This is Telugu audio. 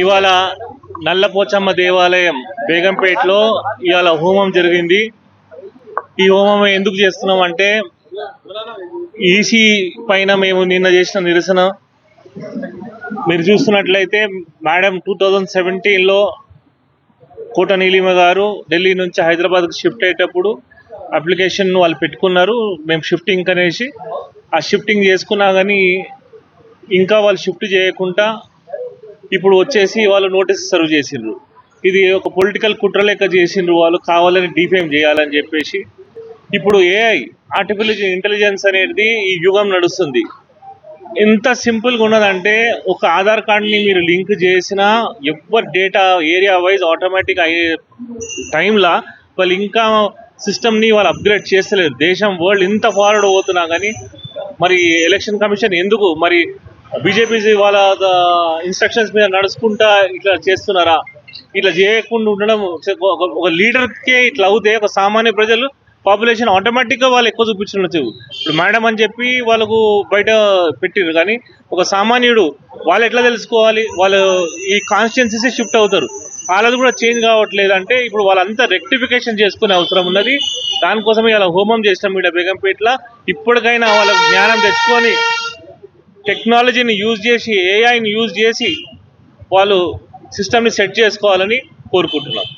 ఇవాళ నల్లపోచమ్మ దేవాలయం బేగంపేటలో ఇవాళ హోమం జరిగింది. ఈ హోమం ఎందుకు చేస్తున్నాం అంటే ఈసీ పైన మేము నిన్న చేసిన నిరసన. మీరు చూస్తున్నట్లయితే మేడం టూ థౌజండ్ సెవెంటీన్లో కోట నీలిమ గారు ఢిల్లీ నుంచి హైదరాబాద్కి షిఫ్ట్ అయ్యేటప్పుడు అప్లికేషన్ వాళ్ళు పెట్టుకున్నారు. మేము షిఫ్టింగ్ అనేసి ఆ షిఫ్టింగ్ చేసుకున్నా కానీ ఇంకా వాళ్ళు షిఫ్ట్ చేయకుండా ఇప్పుడు వచ్చేసి వాళ్ళు నోటీస్ సర్వ్ చేసిండ్రు. ఇది ఒక పొలిటికల్ కుట్ర లెక్క చేసిండ్రు వాళ్ళు కావాలని డిఫేమ్ చేయాలని చెప్పేసి. ఇప్పుడు ఏఐ ఆర్టిఫిషియల్ ఇంటెలిజెన్స్ అనేది ఈ యుగం నడుస్తుంది. ఎంత సింపుల్గా ఉన్నదంటే ఒక ఆధార్ కార్డ్ని మీరు లింక్ చేసినా ఎవరి డేటా ఏరియా వైజ్ ఆటోమేటిక్ అయ్యే టైంలో వాళ్ళు ఇంకా సిస్టమ్ని వాళ్ళు అప్గ్రేడ్ చేస్తలేరు. దేశం వరల్డ్ ఇంత ఫార్వర్డ్ పోతున్నా కానీ మరి ఎలక్షన్ కమిషన్ ఎందుకు? మరి బీజేపీ వాళ్ళ ఇన్స్ట్రక్షన్స్ మీద నడుచుకుంటా ఇట్లా చేస్తున్నారా? ఇట్లా చేయకుండా ఉండడం ఒక- లీడర్కే ఇట్లా అవుతే ఒక సామాన్య ప్రజలు పాపులేషన్ ఆటోమేటిక్గా వాళ్ళు ఎక్కువ చూపించవచ్చు ఇప్పుడు మేడం అని చెప్పి వాళ్ళకు బయట పెట్టిరు కానీ ఒక సామాన్యుడు వాళ్ళు ఎట్లా తెలుసుకోవాలి? వాళ్ళు ఈ కాన్స్టిట్యున్సీసే షిఫ్ట్ అవుతారు. వాళ్ళది కూడా చేంజ్ కావట్లేదు అంటే ఇప్పుడు వాళ్ళంతా రెక్టిఫికేషన్ చేసుకునే అవసరం ఉన్నది. దానికోసం ఇలా హోమం చేసినాం ఇక్కడ బేగంపేటలో. ఇప్పటికైనా వాళ్ళ జ్ఞానం తెచ్చుకొని టెక్నాలజీని యూజ్ చేసి ఏఐని యూజ్ చేసి వాళ్ళు సిస్టమ్ని సెట్ చేసుకోవాలని కోరుకుంటున్నాం.